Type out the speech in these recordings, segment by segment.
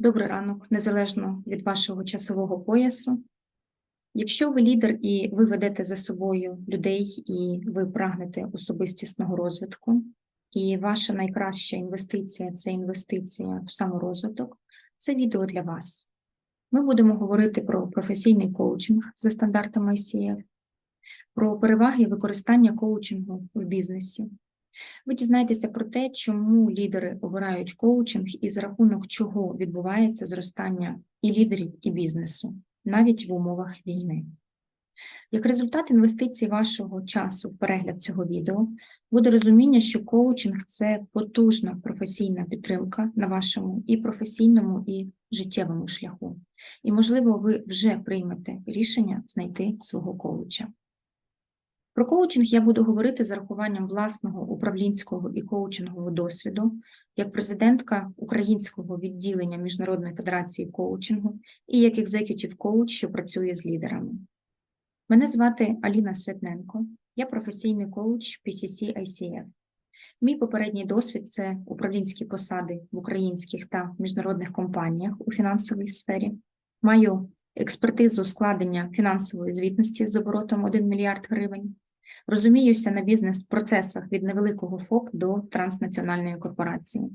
Добрий ранок, незалежно від вашого часового поясу. Якщо ви лідер і ви ведете за собою людей, і ви прагнете особистісного розвитку, і ваша найкраща інвестиція це інвестиція в саморозвиток, це відео для вас. Ми будемо говорити про професійний коучинг за стандартами ICF, про переваги використання коучингу в бізнесі. Ви дізнаєтеся про те, чому лідери обирають коучинг і за рахунок чого відбувається зростання і лідерів, і бізнесу, навіть в умовах війни. Як результат інвестицій вашого часу в перегляд цього відео буде розуміння, що коучинг це потужна професійна підтримка на вашому і професійному, і життєвому шляху. І, можливо, ви вже приймете рішення знайти свого коуча. Про коучинг я буду говорити з рахуванням власного управлінського і коучингового досвіду як президентка українського відділення Міжнародної федерації коучингу і як екзекютів коуч, що працює з лідерами. Мене звати Аліна Святненко, я професійний коуч PCC ICF. Мій попередній досвід це управлінські посади в українських та міжнародних компаніях у фінансовій сфері. Маю експертизу складення фінансової звітності з оборотом 1 мільярд гривень. Розуміюся на бізнес-процесах від невеликого ФОП до транснаціональної корпорації.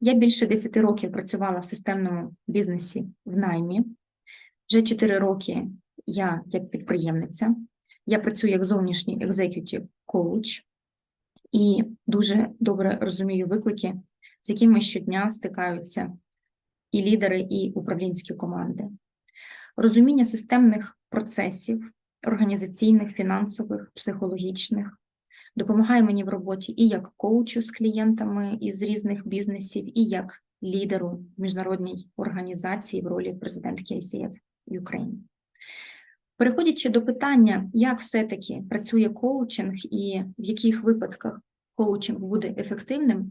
Я більше 10 років працювала в системному бізнесі в наймі. Вже 4 роки я як підприємниця. Я працюю як зовнішній екзекютив коуч і дуже добре розумію виклики, з якими щодня стикаються і лідери, і управлінські команди. Розуміння системних процесів, організаційних, фінансових, психологічних, допомагає мені в роботі і як коучу з клієнтами із різних бізнесів, і як лідеру міжнародній організації в ролі президентки ICF Ukraine. Переходячи до питання, як все-таки працює коучинг і в яких випадках коучинг буде ефективним,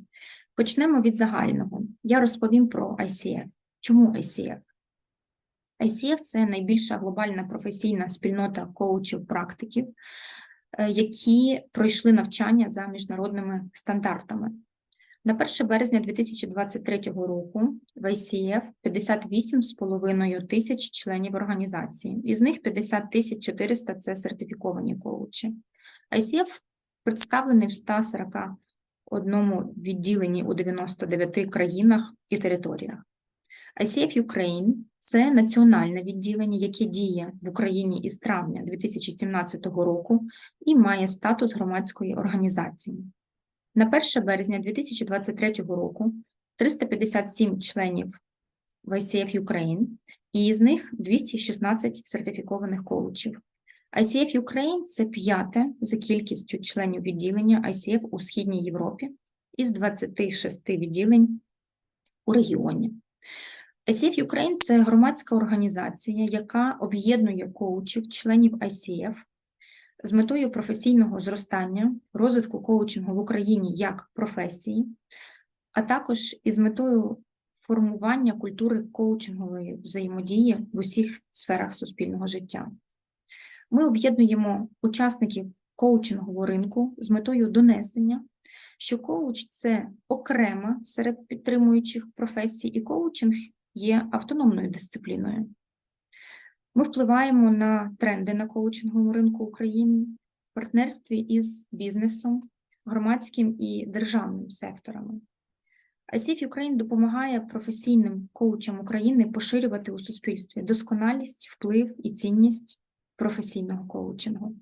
почнемо від загального. Я розповім про ICF. Чому ICF? ICF – це найбільша глобальна професійна спільнота коучів-практиків, е, які пройшли навчання за міжнародними стандартами. На 1 березня 2023 року в ICF 58,5 тисяч членів організації, із них 50 тисяч 400 – це сертифіковані коучі. ICF представлений в 141 відділенні у 99 країнах і територіях. ICF Ukraine – це національне відділення, яке діє в Україні із травня 2017 року і має статус громадської організації. На 1 березня 2023 року 357 членів в ICF Ukraine, і із них 216 сертифікованих коучів. ICF Ukraine – це п'яте за кількістю членів відділення ICF у Східній Європі із 26 відділень у регіоні. ICF Ukraine – це громадська організація, яка об'єднує коучів, членів ICF з метою професійного зростання, розвитку коучингу в Україні як професії, а також із метою формування культури коучингової взаємодії в усіх сферах суспільного життя. Ми об'єднуємо учасників коучингового ринку з метою донесення, що коуч це окрема серед підтримуючих професій, і коучинг є автономною дисципліною. Ми впливаємо на тренди на коучинговому ринку України в партнерстві із бізнесом, громадським і державним секторами. ICF Ukraine допомагає професійним коучам України поширювати у суспільстві досконалість, вплив і цінність професійного коучингу.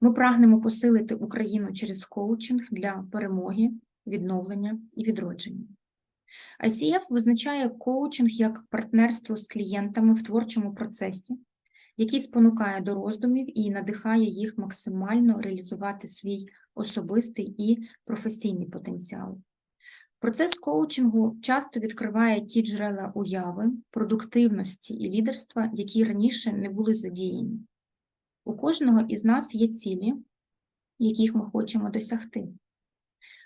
Ми прагнемо посилити Україну через коучинг для перемоги, відновлення і відродження. ICF визначає коучинг як партнерство з клієнтами в творчому процесі, який спонукає до роздумів і надихає їх максимально реалізувати свій особистий і професійний потенціал. Процес коучингу часто відкриває ті джерела уяви, продуктивності і лідерства, які раніше не були задіяні. У кожного із нас є цілі, яких ми хочемо досягти,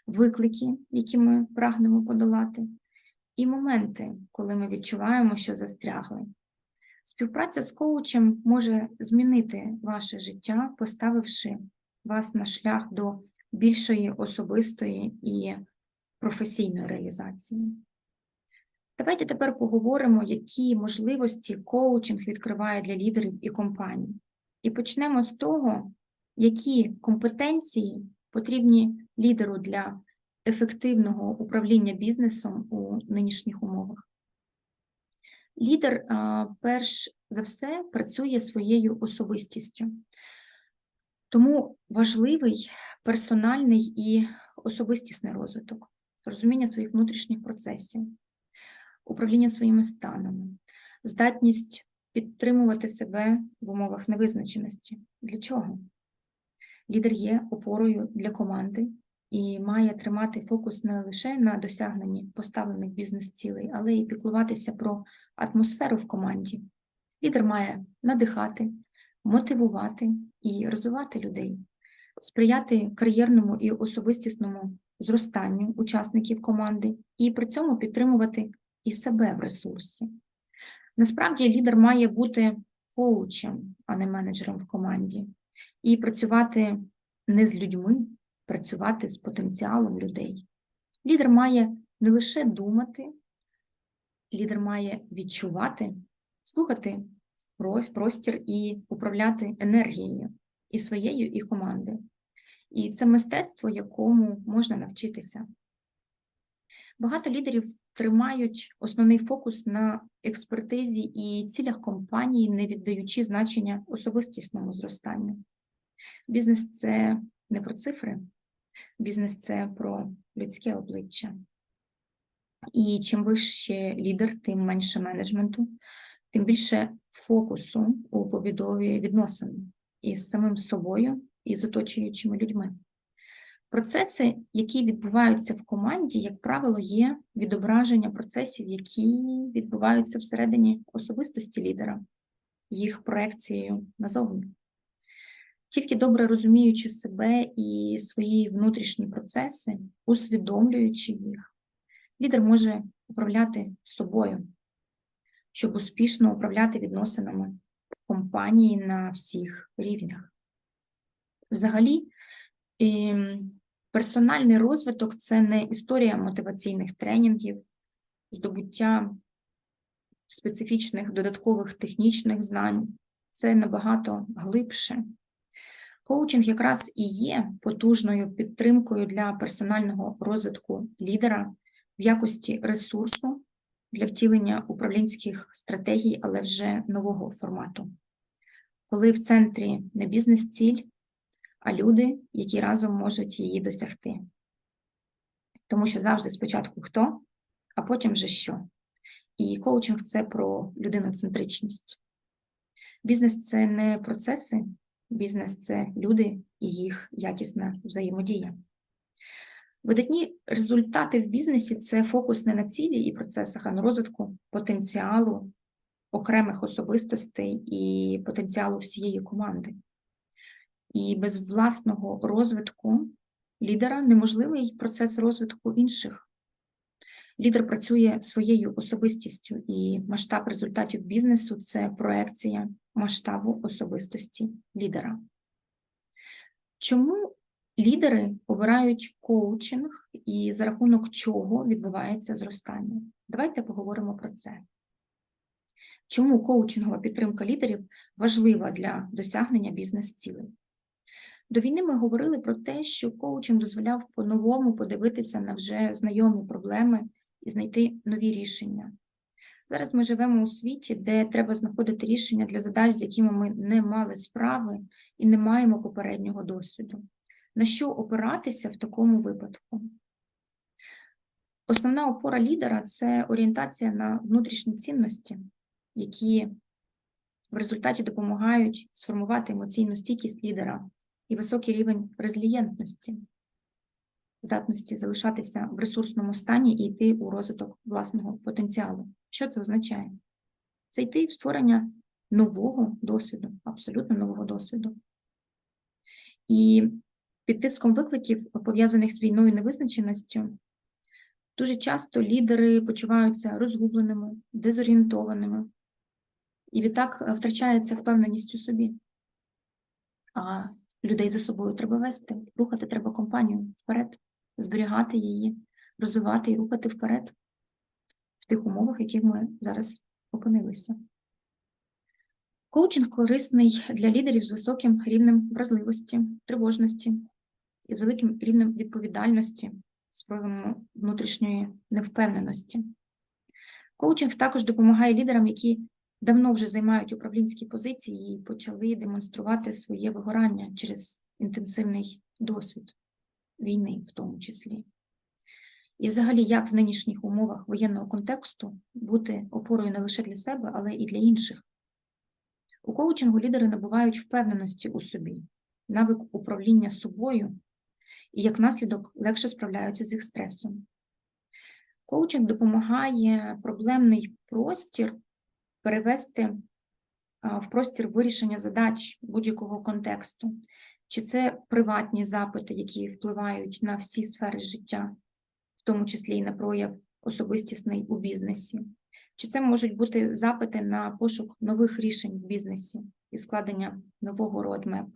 виклики, які ми прагнемо подолати, і моменти, коли ми відчуваємо, що застрягли. Співпраця з коучем може змінити ваше життя, поставивши вас на шлях до більшої особистої і професійної реалізації. Давайте тепер поговоримо, які можливості коучинг відкриває для лідерів і компаній. І почнемо з того, які компетенції потрібні лідеру для ефективного управління бізнесом у нинішніх умовах. Лідер, перш за все, працює своєю особистістю. Тому важливий персональний і особистісний розвиток, розуміння своїх внутрішніх процесів, управління своїми станами, здатність підтримувати себе в умовах невизначеності. Для чого? Лідер є опорою для команди і має тримати фокус не лише на досягненні поставлених бізнес-цілей, але й піклуватися про атмосферу в команді. Лідер має надихати, мотивувати і розвивати людей, сприяти кар'єрному і особистісному зростанню учасників команди і при цьому підтримувати і себе в ресурсі. Насправді лідер має бути коучем, а не менеджером в команді, і працювати не з людьми, працювати з потенціалом людей. Лідер має не лише думати, лідер має відчувати, слухати простір і управляти енергією і своєю, і команди. І це мистецтво, якому можна навчитися. Багато лідерів тримають основний фокус на експертизі і цілях компанії, не віддаючи значення особистісному зростанню. Бізнес це не про цифри, бізнес це про людське обличчя. І чим вище лідер, тим менше менеджменту, тим більше фокусу у побудові відносин із самим собою і з оточуючими людьми. Процеси, які відбуваються в команді, як правило, є відображення процесів, які відбуваються всередині особистості лідера, їх проекцією назовні. Тільки добре розуміючи себе і свої внутрішні процеси, усвідомлюючи їх, лідер може управляти собою, щоб успішно управляти відносинами в компанії на всіх рівнях. Взагалі, ем, персональний розвиток це не історія мотиваційних тренінгів, здобуття специфічних додаткових технічних знань, це набагато глибше. Коучинг якраз і є потужною підтримкою для персонального розвитку лідера в якості ресурсу для втілення управлінських стратегій, але вже нового формату, коли в центрі не бізнес-ціль, а люди, які разом можуть її досягти. Тому що завжди спочатку хто, а потім вже що. І коучинг це про людиноцентричність. Бізнес це не процеси, бізнес це люди і їх якісна взаємодія. Видатні результати в бізнесі це фокус не на цілі і процесах, а на розвитку потенціалу окремих особистостей і потенціалу всієї команди. І без власного розвитку лідера неможливий процес розвитку інших. Лідер працює своєю особистістю, і масштаб результатів бізнесу це проекція масштабу особистості лідера. Чому лідери обирають коучинг і за рахунок чого відбувається зростання? Давайте поговоримо про це. Чому коучингова підтримка лідерів важлива для досягнення бізнес-цілей? До війни ми говорили про те, що коучинг дозволяв по-новому подивитися на вже знайомі проблеми і знайти нові рішення. Зараз ми живемо у світі, де треба знаходити рішення для задач, з якими ми не мали справи і не маємо попереднього досвіду. На що опиратися в такому випадку? Основна опора лідера це орієнтація на внутрішні цінності, які в результаті допомагають сформувати емоційну стійкість лідера і високий рівень резилієнтності, здатності залишатися в ресурсному стані і йти у розвиток власного потенціалу. Що це означає? Це йти в створення нового досвіду, абсолютно нового досвіду. І під тиском викликів, пов'язаних з війною і невизначеністю, дуже часто лідери почуваються розгубленими, дезорієнтованими, і відтак е, втрачається впевненість у собі. А людей за собою треба вести, рухати треба компанію вперед, зберігати її, розвивати і рухати вперед. В тих умовах, в яких ми зараз опинилися. Коучинг корисний для лідерів з високим рівнем вразливості, тривожності і з великим рівнем відповідальності з проявом внутрішньої невпевненості. Коучинг також допомагає лідерам, які давно вже займають управлінські позиції і почали демонструвати своє вигорання через інтенсивний досвід війни, в тому числі. І, взагалі, як в нинішніх умовах воєнного контексту бути опорою не лише для себе, але і для інших. У коучингу лідери набувають впевненості у собі, навик управління собою і, як наслідок, легше справляються з їх стресом. Коучинг допомагає проблемний простір перевести в простір вирішення задач будь-якого контексту. Чи це приватні запити, які впливають на всі сфери життя, в тому числі і на прояв особистісний у бізнесі, чи це можуть бути запити на пошук нових рішень в бізнесі і складення нового родмеп,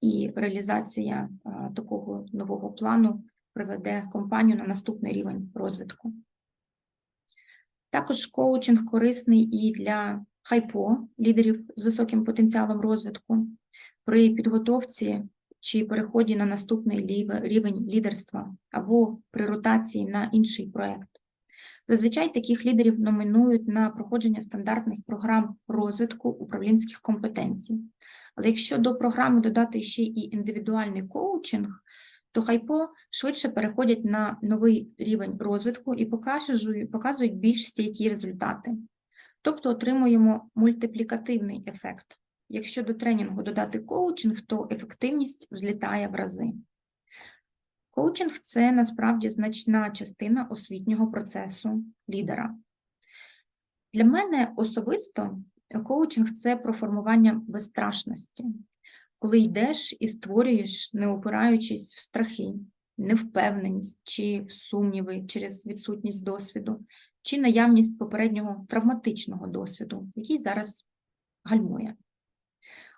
і реалізація такого нового плану приведе компанію на наступний рівень розвитку. Також коучинг корисний і для хайпо, лідерів з високим потенціалом розвитку, при підготовці чи переході на наступний рівень лідерства або при ротації на інший проект. Зазвичай таких лідерів номінують на проходження стандартних програм розвитку управлінських компетенцій. Але якщо до програми додати ще і індивідуальний коучинг, то хайпо швидше переходять на новий рівень розвитку і показують більш стійкі результати. Тобто отримуємо мультиплікативний ефект. Якщо до тренінгу додати коучинг, то ефективність взлітає в рази. Коучинг це насправді значна частина освітнього процесу лідера. Для мене особисто коучинг це про формування безстрашності, коли йдеш і створюєш, не опираючись в страхи, невпевненість чи в сумніви через відсутність досвіду, чи наявність попереднього травматичного досвіду, який зараз гальмує.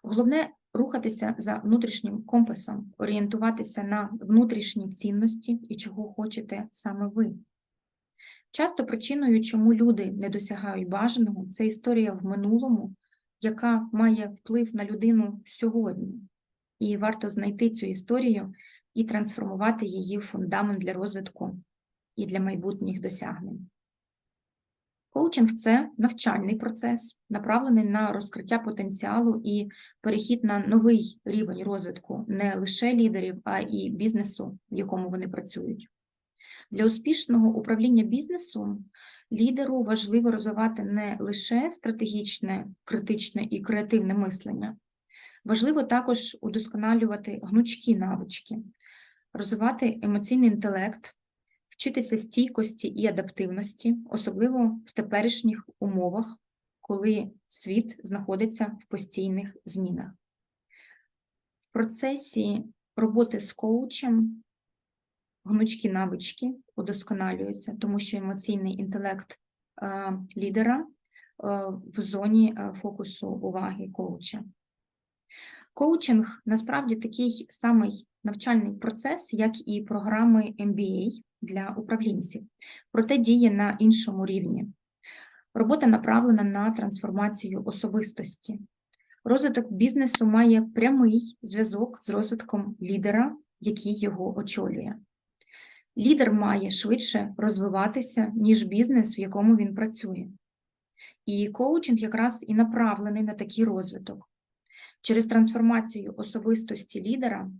Головне рухатися за внутрішнім компасом, орієнтуватися на внутрішні цінності і чого хочете саме ви. Часто причиною, чому люди не досягають бажаного, це історія в минулому, яка має вплив на людину сьогодні. І варто знайти цю історію і трансформувати її в фундамент для розвитку і для майбутніх досягнень. Коучинг це навчальний процес, направлений на розкриття потенціалу і перехід на новий рівень розвитку не лише лідерів, а і бізнесу, в якому вони працюють. Для успішного управління бізнесом лідеру важливо розвивати не лише стратегічне, критичне і креативне мислення, важливо також удосконалювати гнучкі навички, розвивати емоційний інтелект, вчитися стійкості і адаптивності, особливо в теперішніх умовах, коли світ знаходиться в постійних змінах. В процесі роботи з коучем гнучкі навички удосконалюються, тому що емоційний інтелект е, лідера е, в зоні е, фокусу уваги коуча. Коучинг насправді такий самий навчальний процес, як і програми MBA для управлінців, проте діє на іншому рівні. Робота направлена на трансформацію особистості. Розвиток бізнесу має прямий зв'язок з розвитком лідера, який його очолює. Лідер має швидше розвиватися, ніж бізнес, в якому він працює. І коучинг якраз і направлений на такий розвиток. Через трансформацію особистості лідера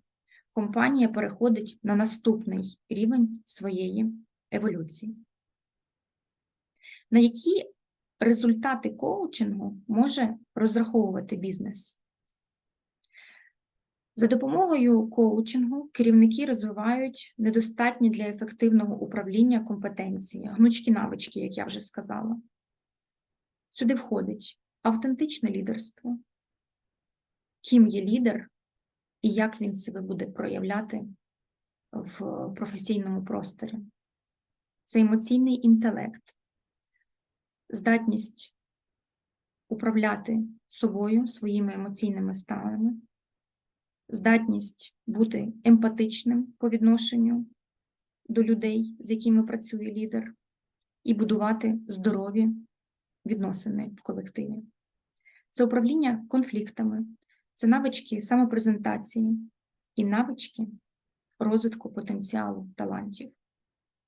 компанія переходить на наступний рівень своєї еволюції. На які результати коучингу може розраховувати бізнес? За допомогою коучингу керівники розвивають недостатні для ефективного управління компетенції, гнучкі навички, як я вже сказала. Сюди входить автентичне лідерство, ким є лідер і як він себе буде проявляти в професійному просторі. Це емоційний інтелект, здатність управляти собою, своїми емоційними станами, здатність бути емпатичним по відношенню до людей, з якими працює лідер, і будувати здорові відносини в колективі. Це управління конфліктами, це навички самопрезентації і навички розвитку потенціалу талантів,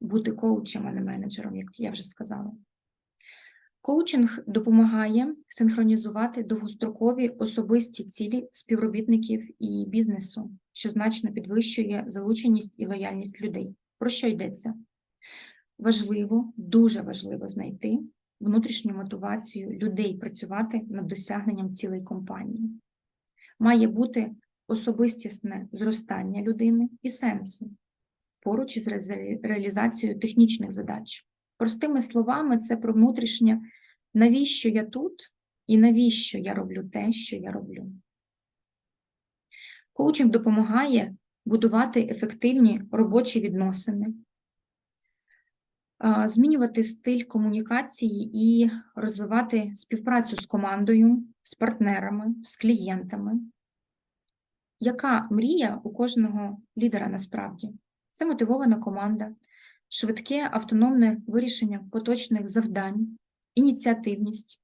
бути коучем, а не менеджером, як я вже сказала. Коучинг допомагає синхронізувати довгострокові особисті цілі співробітників і бізнесу, що значно підвищує залученість і лояльність людей. Про що йдеться? Важливо, дуже важливо знайти внутрішню мотивацію людей працювати над досягненням цілей компанії. Має бути особистісне зростання людини і сенси поруч із реаліза- реалізацією технічних задач. Простими словами, це про внутрішнє, навіщо я тут і навіщо я роблю те, що я роблю. Коучинг допомагає будувати ефективні робочі відносини, змінювати стиль комунікації і розвивати співпрацю з командою, з партнерами, з клієнтами. Яка мрія у кожного лідера насправді? Це мотивована команда, швидке автономне вирішення поточних завдань, ініціативність,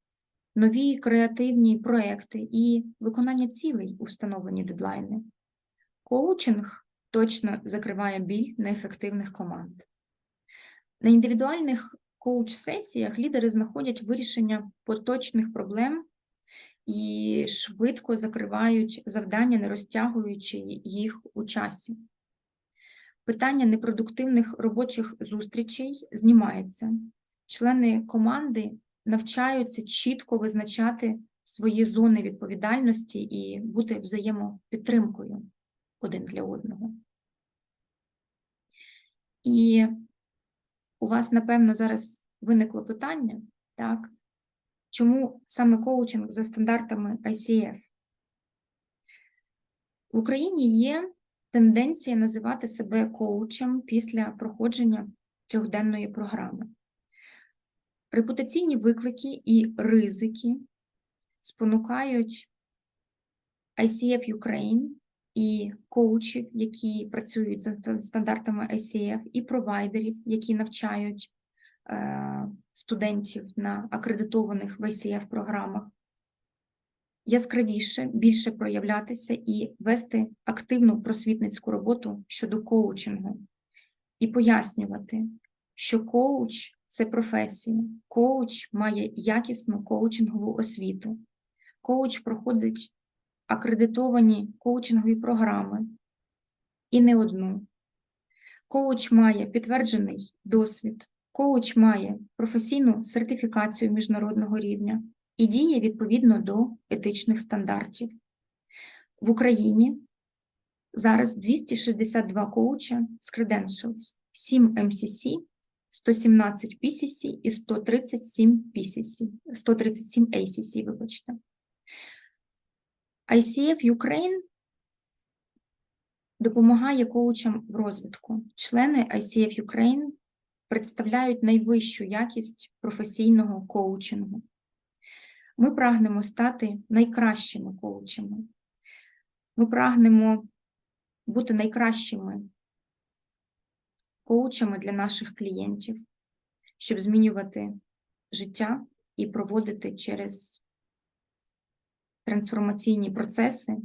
нові креативні проекти і виконання цілей у встановлені дедлайни. Коучинг точно закриває біль неефективних команд. На індивідуальних коуч-сесіях лідери знаходять вирішення поточних проблем і швидко закривають завдання, не розтягуючи їх у часі. Питання непродуктивних робочих зустрічей знімається. Члени команди навчаються чітко визначати свої зони відповідальності і бути взаємопідтримкою один для одного. І у вас, напевно, зараз виникло питання, так? Чому саме коучинг за стандартами ICF? В Україні є тенденція називати себе коучем після проходження трьохденної програми. Репутаційні виклики і ризики спонукають ICF Ukraine і коучів, які працюють за стандартами ICF, і провайдерів, які навчають е, студентів на акредитованих в ICF програмах, яскравіше, більше проявлятися і вести активну просвітницьку роботу щодо коучингу, і пояснювати, що коуч це професія, коуч має якісну коучингову освіту, коуч проходить акредитовані коучингові програми і не одну. Коуч має підтверджений досвід, коуч має професійну сертифікацію міжнародного рівня і діє відповідно до етичних стандартів. В Україні зараз 262 коуча з Credentials, 7 MCC, 117 PCC і 137 PCC, 137 ACC, вибачте. ICF Ukraine допомагає коучам в розвитку. Члени ICF Ukraine представляють найвищу якість професійного коучингу. Ми прагнемо стати найкращими коучами. Ми прагнемо бути найкращими коучами для наших клієнтів, щоб змінювати життя і проводити через трансформаційні процеси,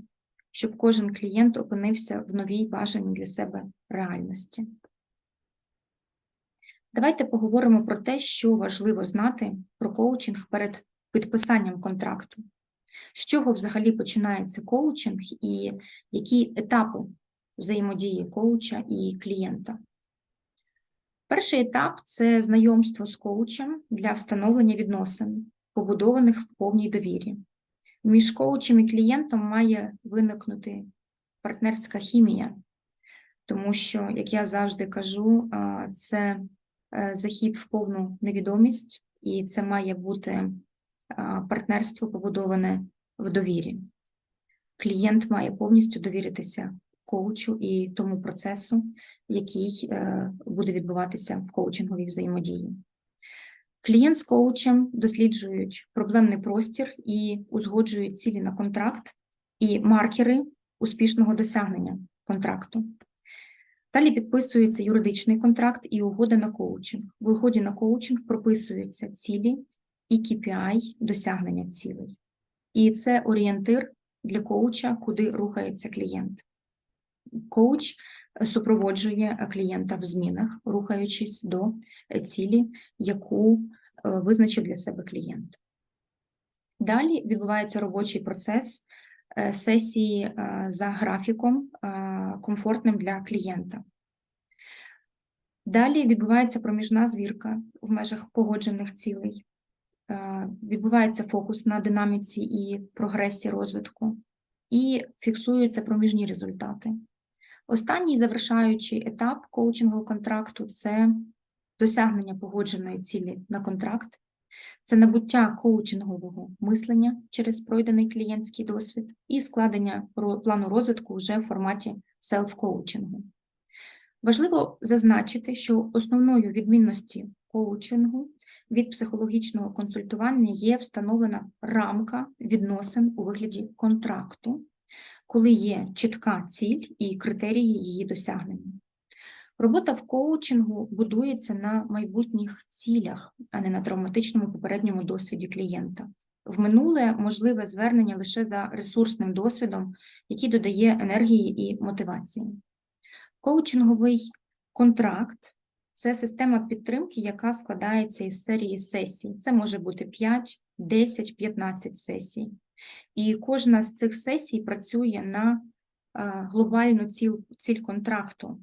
щоб кожен клієнт опинився в новій бажаній для себе реальності. Давайте поговоримо про те, що важливо знати про коучинг перед підписанням контракту. З чого взагалі починається коучинг і які етапи взаємодії коуча і клієнта? Перший етап це знайомство з коучем для встановлення відносин, побудованих в повній довірі. Між коучем і клієнтом має виникнути партнерська хімія, тому що, як я завжди кажу, це е, захід в повну невідомість, і це має бути партнерство побудоване в довірі. Клієнт має повністю довіритися коучу і тому процесу, який е, буде відбуватися в коучинговій взаємодії. Клієнт з коучем досліджують проблемний простір і узгоджують цілі на контракт і маркери успішного досягнення контракту. Далі підписується юридичний контракт і угода на коучинг. В угоді на коучинг прописуються цілі і KPI досягнення цілей. І це орієнтир для коуча, куди рухається клієнт. Коуч супроводжує клієнта в змінах, рухаючись до цілі, яку е, визначив для себе клієнт. Далі відбувається робочий процес е, сесії е, за графіком, комфортним для клієнта. Далі відбувається проміжна звірка в межах погоджених цілей. Відбувається фокус на динаміці і прогресі розвитку, і фіксуються проміжні результати. Останній завершаючий етап коучингового контракту це досягнення погодженої цілі на контракт, це набуття коучингового мислення через пройдений клієнтський досвід і складення плану розвитку вже в форматі селф-коучингу. Важливо зазначити, що основною відмінності коучингу від психологічного консультування є встановлена рамка відносин у вигляді контракту, коли є чітка ціль і критерії її досягнення. Робота в коучингу будується на майбутніх цілях, а не на травматичному попередньому досвіді клієнта. В минуле можливе звернення лише за ресурсним досвідом, який додає енергії і мотивації. Коучинговий контракт це система підтримки, яка складається із серії сесій. Це може бути 5, 10, 15 сесій. І кожна з цих сесій працює на е, глобальну ціль, ціль контракту.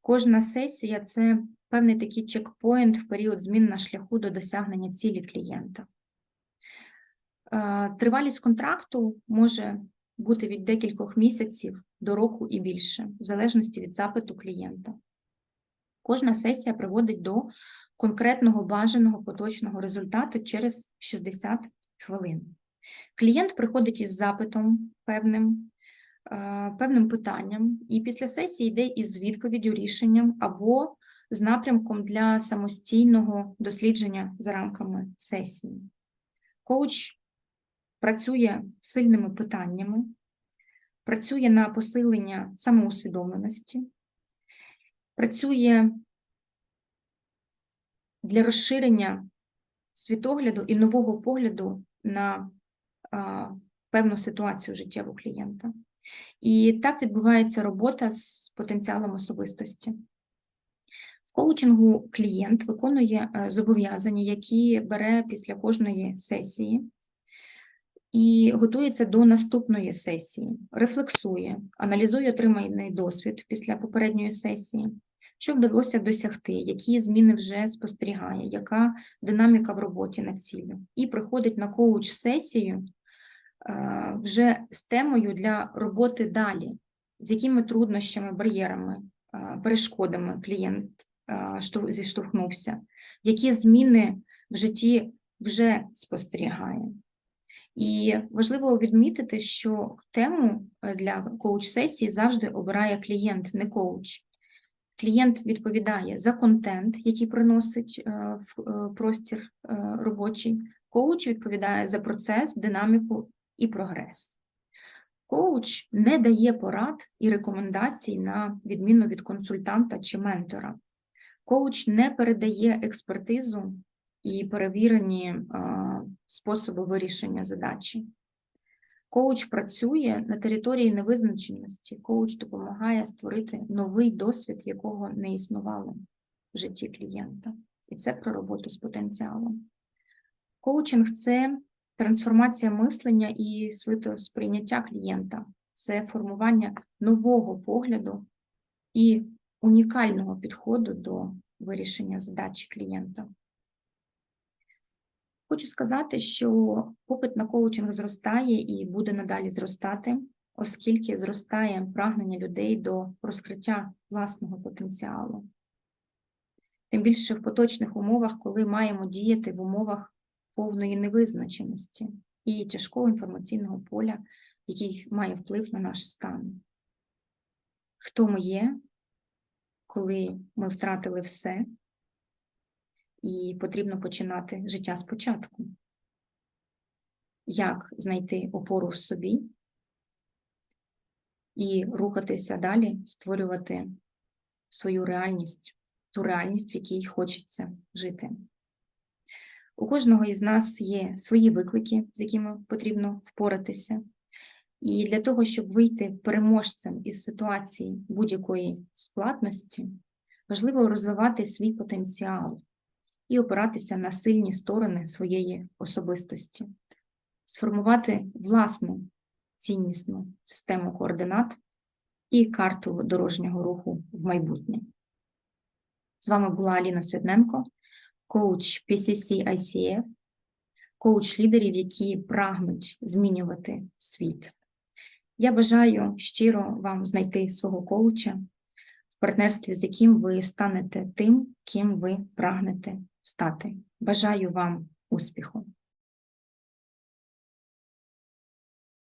Кожна сесія це певний такий чекпоінт в період змін на шляху до досягнення цілі клієнта. Е, Тривалість контракту може бути від декількох місяців до року і більше, в залежності від запиту клієнта. Кожна сесія приводить до конкретного бажаного поточного результату через 60 хвилин. Клієнт приходить із запитом певним, е, певним питанням, і після сесії йде із відповіддю, рішенням або з напрямком для самостійного дослідження за рамками сесії. Коуч працює сильними питаннями, працює на посилення самоусвідомленості, працює для розширення світогляду і нового погляду на певну ситуацію життєву клієнта. І так відбувається робота з потенціалом особистості. В коучингу клієнт виконує е, зобов'язання, які бере після кожної сесії, і готується до наступної сесії, рефлексує, аналізує отриманий досвід після попередньої сесії, що вдалося досягти, які зміни вже спостерігає, яка динаміка в роботі над ціллю, і приходить на коуч-сесію вже з темою для роботи далі, з якими труднощами, бар'єрами, е, перешкодами клієнт е, зіштовхнувся, які зміни в житті вже спостерігає. І важливо відмітити, що тему е, для коуч-сесії завжди обирає клієнт, не коуч. Клієнт відповідає за контент, який приносить е, в е, простір е, робочий. Коуч відповідає за процес, динаміку і прогрес. Коуч не дає порад і рекомендацій на відміну від консультанта чи ментора. Коуч не передає експертизу і перевірені способи вирішення задачі. Коуч працює на території невизначеності. Коуч допомагає створити новий досвід, якого не існувало в житті клієнта. І це про роботу з потенціалом. Коучинг це трансформація мислення і світосприйняття клієнта, це формування нового погляду і унікального підходу до вирішення задачі клієнта. Хочу сказати, що попит на коучинг зростає і буде надалі зростати, оскільки зростає прагнення людей до розкриття власного потенціалу. Тим більше в поточних умовах, коли маємо діяти в умовах повної невизначеності і тяжкого інформаційного поля, який має вплив на наш стан. Хто ми є, коли ми втратили все, і потрібно починати життя спочатку. Як знайти опору в собі і рухатися далі, створювати свою реальність, ту реальність, в якій хочеться жити. У кожного із нас є свої виклики, з якими потрібно впоратися. І для того, щоб вийти переможцем із ситуації будь-якої складності, важливо розвивати свій потенціал і опиратися на сильні сторони своєї особистості, сформувати власну ціннісну систему координат і карту дорожнього руху в майбутнє. З вами була Аліна Святненко, коуч PCC ICF, коуч лідерів, які прагнуть змінювати світ. Я бажаю щиро вам знайти свого коуча, в партнерстві з яким ви станете тим, ким ви прагнете стати. Бажаю вам успіху!